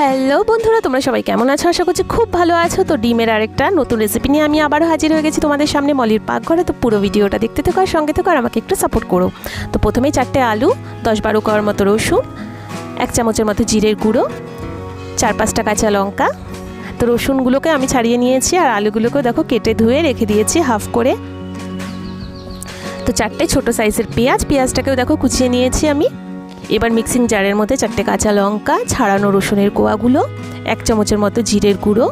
Hello বন্ধুরা, তোমরা সবাই কেমন আছো? আশা করছি খুব ভালো আছো। তো ডিমের আরেকটা নতুন রেসিপি নিয়ে আমি আবারও হাজির হয়ে গেছি তোমাদের সামনে মলির পাকঘরে। তো পুরো ভিডিওটা দেখতে থাকো আর সঙ্গে থাকো আর আমাকে একটু সাপোর্ট করো। তো প্রথমেই চারটে আলু, দশ বারো কোয়ার মতো রসুন, এক চামচের মতো জিরের গুঁড়ো, চার পাঁচটা কাঁচা লঙ্কা। তো রসুনগুলোকে আমি ছাড়িয়ে নিয়েছি আর আলুগুলোকেও দেখো কেটে ধুয়ে রেখে দিয়েছি হাফ করে। তো চারটে ছোট সাইজের পেঁয়াজ, পেঁয়াজটাকেও দেখো কুচিয়ে নিয়েছি আমি। এবার মিক্সিং জারের মধ্যে চারটে কাঁচা লঙ্কা, ছাড়ানো রসুনের কোয়াগুলো, এক চামচের মতো জিরের গুঁড়ো।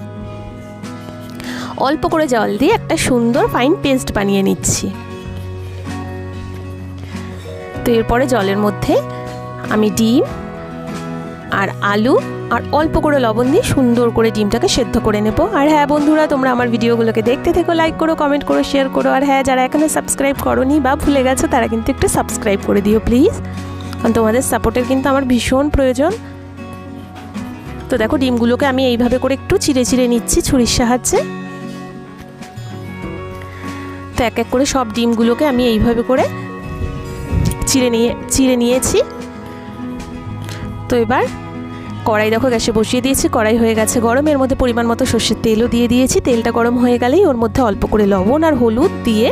অল্প করে জল দিয়ে একটা সুন্দর ফাইন পেস্ট বানিয়ে নিচ্ছি। তো এরপরে জলের মধ্যে আমি ডিম আর আলু আর অল্প করে লবণ দিয়ে সুন্দর করে ডিমটাকে সেদ্ধ করে নেব। আর হ্যাঁ বন্ধুরা, তোমরা আমার ভিডিওগুলোকে দেখতে থেকো লাইক করো কমেন্ট করো শেয়ার করো। আর হ্যাঁ যারা এখনও সাবস্ক্রাইব করনি বা ভুলে গেছো, তারা কিন্তু একটু সাবস্ক্রাইব করে দিও প্লিজ কারণ তোমাদের সাপোর্টের কিন্তু আমার ভীষণ প্রয়োজন। তো দেখো, ডিমগুলোকে আমি এইভাবে করে একটু চিড়ে চিড়ে নিচ্ছি ছুরির সাহায্যে। তো এক এক করে সব ডিমগুলোকে আমি এইভাবে করে চিড়ে নিয়ে, চিড়ে নিয়েছি। তো এবার কড়াই দেখো, গ্যাসে বসিয়ে দিয়েছি, কড়াই হয়ে গেছে গরম। এর মধ্যে পরিমাণ মতো সর্ষের তেলও দিয়ে দিয়েছি। তেলটা গরম হয়ে গেলেই ওর মধ্যে অল্প করে লবণ আর হলুদ দিয়ে,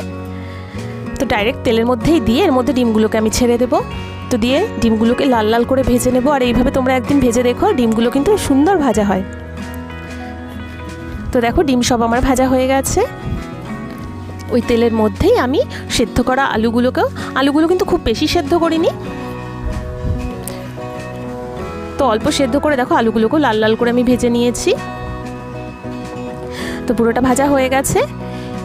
তো ডাইরেক্ট তেলের মধ্যেই দিয়ে এর মধ্যে ডিমগুলোকে আমি ছেড়ে দেবো। তো দিয়ে ডিমগুলোকে লাল লাল করে ভেজে নেব। আর এইভাবে তোমরা একদিন ভেজে দেখো, ডিমগুলো কিন্তু সুন্দর ভাজা হয়। তো দেখো, ডিম সব আমার ভাজা হয়ে গেছে। ওই তেলের মধ্যেই আমি সেদ্ধ করা আলুগুলোকেও, আলুগুলো কিন্তু খুব বেশি সেদ্ধ করিনি। তো অল্প সেদ্ধ করে দেখো, আলুগুলোকেও লাল লাল করে আমি ভেজে নিয়েছি। তো পুরোটা ভাজা হয়ে গেছে।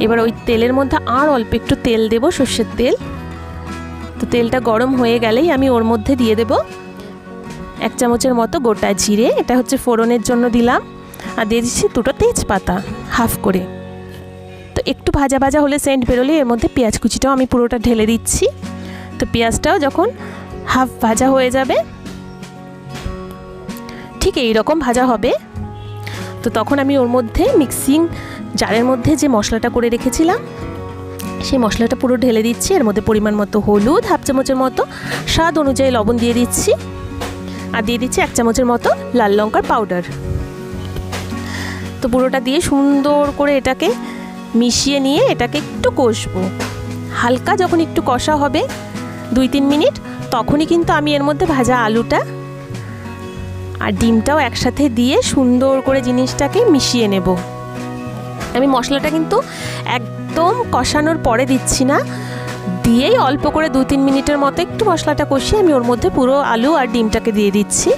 এবার ওই তেলের মধ্যে আর অল্প একটু তেল দেব, সর্ষের তেল। তো তেলটা গরম হয়ে গেলেই আমি ওর মধ্যে দিয়ে দেব এক চামচের মতো গোটা জিরে, এটা হচ্ছে ফোড়নের জন্য দিলাম, আর দিয়ে দিচ্ছি দুটো তেজপাতা, হাফ করে। তো একটু ভাজা ভাজা হলে সেন্ট বেরোলে এর মধ্যে পেঁয়াজ কুচিটাও আমি পুরোটা ঢেলে দিচ্ছি। তো পেঁয়াজটাও যখন হাফ ভাজা হয়ে যাবে, ঠিক এই রকম ভাজা হবে। তো তখন আমি ওর মধ্যে মিক্সিং জারের মধ্যে যে মশলাটা করে রেখেছিলাম সেই মশলাটা পুরো ঢেলে দিচ্ছি। এর মধ্যে পরিমাণ মতো হলুদ, হাফ চামচের মতো স্বাদ অনুযায়ী লবণ দিয়ে দিচ্ছি। আর দিয়ে দিচ্ছি এক চামচের মতো লাল লঙ্কার পাউডার। তো পুরোটা দিয়ে সুন্দর করে এটাকে মিশিয়ে নিয়ে এটাকে একটু কষবো। হালকা যখন একটু কষা হবে, দুই তিন মিনিট, তখনই কিন্তু আমি এর মধ্যে ভাজা আলুটা আর ডিমটাও একসাথে দিয়ে সুন্দর করে জিনিসটাকে মিশিয়ে নেব। আমি মশলাটা কিন্তু একদম কষানোর পরে দিচ্ছি না। দিয়েই অল্প করে দু তিন মিনিটের মতো একটু মশলাটা কষিয়ে আমি ওর মধ্যে পুরো আলু আর ডিমটাকে দিয়ে দিচ্ছি।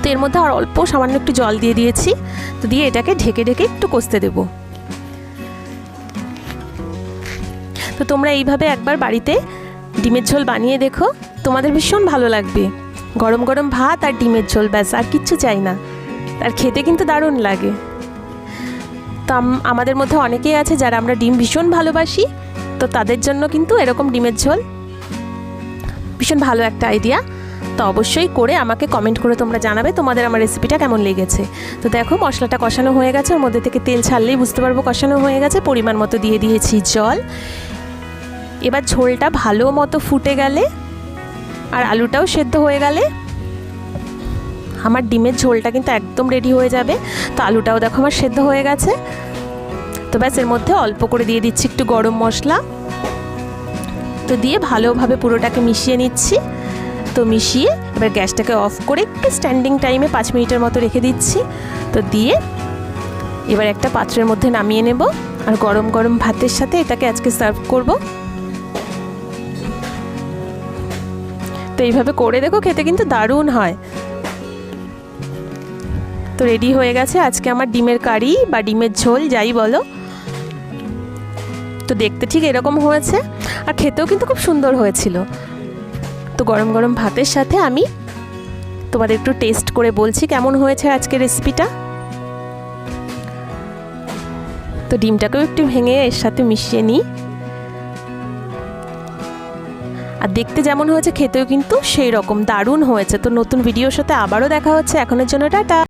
তো এর মধ্যে আর অল্প সামান্য একটু জল দিয়ে দিয়েছি। তো দিয়ে এটাকে ঢেকে ঢেকে একটু কষতে দেবো। তো তোমরা এইভাবে একবার বাড়িতে ডিমের ঝোল বানিয়ে দেখো। তোমাদের ভীষণ ভালো লাগবে। গরম গরম ভাত আর ডিমের ঝোল, ব্যাস, আর কিচ্ছু চাই না। আর খেতে কিন্তু দারুণ লাগে। তো আমাদের মধ্যে অনেকেই আছে যারা আমরা ডিম ভীষণ ভালোবাসি, তো তাদের জন্য কিন্তু এরকম ডিমের ঝোল ভীষণ ভালো একটা আইডিয়া তো অবশ্যই করে আমাকে কমেন্ট করে তোমরা জানাবে তোমাদের আমার রেসিপিটা কেমন লেগেছে। তো দেখো, মশলাটা কষানো হয়ে গেছে, ওর মধ্যে থেকে তেল ছাড়লেই বুঝতে পারব কষানো হয়ে গেছে, পরিমাণ মতো দিয়ে দিয়েছি জল। এবার ঝোলটা ভালো মতো ফুটে গেলে, আর আলুটাও সেদ্ধ হয়ে গেলে আমার ডিমের ঝোলটা কিন্তু একদম রেডি হয়ে যাবে। তো আলুটাও দেখো আমার সেদ্ধ হয়ে গেছে। তো ব্যাস, এর মধ্যে অল্প করে দিয়ে দিচ্ছি একটু গরম মশলা। তো দিয়ে ভালোভাবে পুরোটাকে মিশিয়ে নিচ্ছি। তো মিশিয়ে এবার গ্যাসটাকে অফ করে একটু স্ট্যান্ডিং টাইমে পাঁচ মিনিটের মতো রেখে দিচ্ছি। তো দিয়ে এবার একটা পাত্রের মধ্যে নামিয়ে নেব। আর গরম গরম ভাতের সাথে এটাকে আজকে সার্ভ করব। তো এইভাবে করে দেখো, খেতে কিন্তু দারুণ হয়। তো রেডি হয়ে গেছে। আজকে আমার ডিমের কারি বা ডিমের ঝোল, যাই বলো। তো দেখতে ঠিক এরকম হয়েছে। আর খেতেও কিন্তু খুব সুন্দর হয়েছিল। তো গরম গরম ভাতের সাথে আমি তোমাদের একটু টেস্ট করে বলছি কেমন হয়েছে আজকে রেসিপিটা তো ডিমটাকেও একটু ভেঙে এর সাথে মিশিয়ে নিই। আর দেখতে যেমন হয়েছে, খেতেও কিন্তু সেই রকম। দারুণ হয়েছে। তো নতুন ভিডিওর সাথে আবারও দেখা হচ্ছে। এখনের জন্য টাটা।